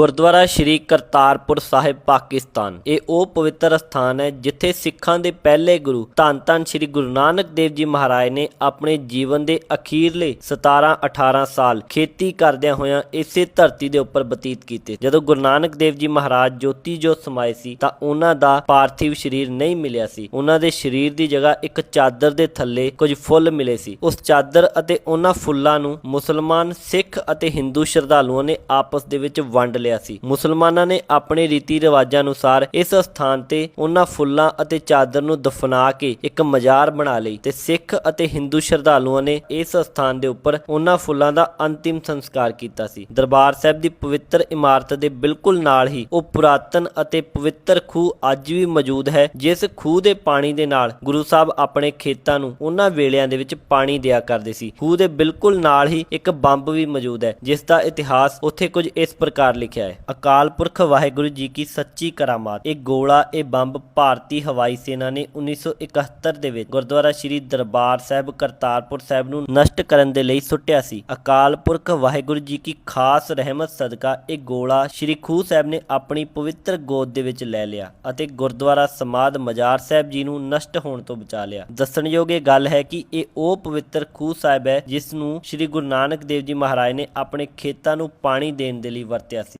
ਗੁਰਦੁਆਰਾ ਸ਼੍ਰੀ ਕਰਤਾਰਪੁਰ ਸਾਹਿਬ, ਪਾਕਿਸਤਾਨ। ਇਹ ਉਹ ਪਵਿੱਤਰ ਸਥਾਨ ਹੈ ਜਿੱਥੇ ਸਿੱਖਾਂ ਦੇ ਪਹਿਲੇ ਗੁਰੂ ਧੰਨ ਧੰਨ ਸ਼੍ਰੀ ਗੁਰੂ ਨਾਨਕ ਦੇਵ ਜੀ ਮਹਾਰਾਜ ਨੇ ਆਪਣੇ ਜੀਵਨ ਦੇ ਅਖੀਰਲੇ 17-18 ਸਾਲ ਖੇਤੀ ਕਰਦਿਆਂ ਹੋਇਆਂ ਇਸੇ ਧਰਤੀ ਦੇ ਉੱਪਰ ਬਤੀਤ ਕੀਤੇ। ਜਦੋਂ ਗੁਰੂ ਨਾਨਕ ਦੇਵ ਜੀ ਮਹਾਰਾਜ ਜੋਤੀ ਜੋਤ ਸਮਾਏ ਸੀ, ਤਾਂ ਉਹਨਾਂ ਦਾ ਪਾਰਥਿਵ ਸਰੀਰ ਨਹੀਂ ਮਿਲਿਆ ਸੀ। ਉਹਨਾਂ ਦੇ ਸਰੀਰ ਦੀ ਜਗ੍ਹਾ ਇੱਕ ਚਾਦਰ ਦੇ ਥੱਲੇ ਕੁਝ ਫੁੱਲ ਮਿਲੇ ਸੀ। ਉਸ ਚਾਦਰ ਅਤੇ ਉਹਨਾਂ ਫੁੱਲਾਂ ਨੂੰ ਮੁਸਲਮਾਨ, ਸਿੱਖ ਅਤੇ ਹਿੰਦੂ ਸ਼ਰਧਾਲੂਆਂ ਨੇ ਆਪਸ ਦੇ ਵਿੱਚ ਵੰਡ ਲਿਆ ਸੀ। ਮੁਸਲਮਾਨਾਂ ਨੇ ਆਪਣੇ ਰੀਤੀ ਰਿਵਾਜਾਂ ਅਨੁਸਾਰ ਇਸ ਸਥਾਨ ਤੇ ਉਹਨਾਂ ਫੁੱਲਾਂ ਅਤੇ ਚਾਦਰ ਨੂੰ ਦਫਨਾ ਕੇ ਇੱਕ ਮਜ਼ਾਰ ਬਣਾ ਲਈ ਤੇ ਸਿੱਖ ਅਤੇ ਹਿੰਦੂ ਸ਼ਰਧਾਲੂਆਂ ਨੇ ਇਸ ਸਥਾਨ ਦੇ ਉੱਪਰ ਉਹਨਾਂ ਫੁੱਲਾਂ ਦਾ ਅੰਤਿਮ ਸੰਸਕਾਰ ਕੀਤਾ ਸੀ। ਦਰਬਾਰ ਸਾਹਿਬ ਦੀ ਪਵਿੱਤਰ ਇਮਾਰਤ ਦੇ ਬਿਲਕੁਲ ਨਾਲ ਹੀ ਉਹ ਪੁਰਾਤਨ ਅਤੇ ਪਵਿੱਤਰ ਖੂਹ ਅੱਜ ਵੀ ਮੌਜੂਦ ਹੈ, ਜਿਸ ਖੂਹ ਦੇ ਪਾਣੀ ਦੇ ਨਾਲ ਗੁਰੂ ਸਾਹਿਬ ਆਪਣੇ ਖੇਤਾਂ ਨੂੰ ਉਹਨਾਂ ਵੇਲਿਆਂ ਦੇ ਵਿੱਚ ਪਾਣੀ ਦਿਆ ਕਰਦੇ ਸੀ। ਖੂਹ ਦੇ ਬਿਲਕੁਲ ਨਾਲ ਹੀ ਇੱਕ ਬੰਬ ਵੀ ਮੌਜੂਦ ਹੈ, ਜਿਸ ਦਾ ਇਤਿਹਾਸ ਉੱਥੇ ਕੁਝ ਇਸ ਪ੍ਰਕਾਰ ਲਿਖਿਆ ਲਿਖਿਆ ਹੈ। ਅਕਾਲ ਪੁਰਖ ਵਾਹਿਗੁਰੂ ਜੀ ਕੀ ਸੱਚੀ ਕਰਾਮਾਤ। ਇਹ ਗੋਲਾ, ਇਹ ਬੰਬ ਭਾਰਤੀ ਹਵਾਈ ਸੈਨਾ ਨੇ 1971 ਦੇ ਵਿੱਚ ਗੁਰਦੁਆਰਾ ਸ਼੍ਰੀ ਦਰਬਾਰ ਸਾਹਿਬ, ਕਰਤਾਰਪੁਰ ਸਾਹਿਬ ਨੂੰ ਨਸ਼ਟ ਕਰਨ ਦੇ ਲਈ ਸੁੱਟਿਆ ਸੀ। ਅਕਾਲ ਪੁਰਖ ਵਾਹਿਗੁਰੂ ਜੀ ਕੀ ਖਾਸ ਰਹਿਮਤ ਸਦਕਾ ਇਹ ਗੋਲਾ ਸ਼੍ਰੀ ਖੂਹ ਸਾਹਿਬ ਨੇ ਆਪਣੀ ਪਵਿੱਤਰ ਗੋਦ ਦੇ ਵਿੱਚ ਲੈ ਲਿਆ ਅਤੇ ਗੁਰਦੁਆਰਾ ਸਮਾਦ ਮਜਾਰ ਸਾਹਿਬ ਜੀ ਨੂੰ ਨਸ਼ਟ ਹੋਣ ਤੋਂ ਬਚਾ ਲਿਆ। ਦੱਸਣਯੋਗ ਇਹ ਗੱਲ ਹੈ ਕਿ ਇਹ ਉਹ ਪਵਿੱਤਰ ਖੂਹ ਸਾਹਿਬ ਹੈ ਜਿਸ ਨੂੰ ਸ਼੍ਰੀ ਗੁਰੂ ਨਾਨਕ ਦੇਵ ਜੀ ਮਹਾਰਾਜ ਨੇ ਆਪਣੇ ਖੇਤਾਂ ਨੂੰ ਪਾਣੀ ਦੇਣ ਦੇ ਲਈ ਵਰਤਿਆ ਸੀ।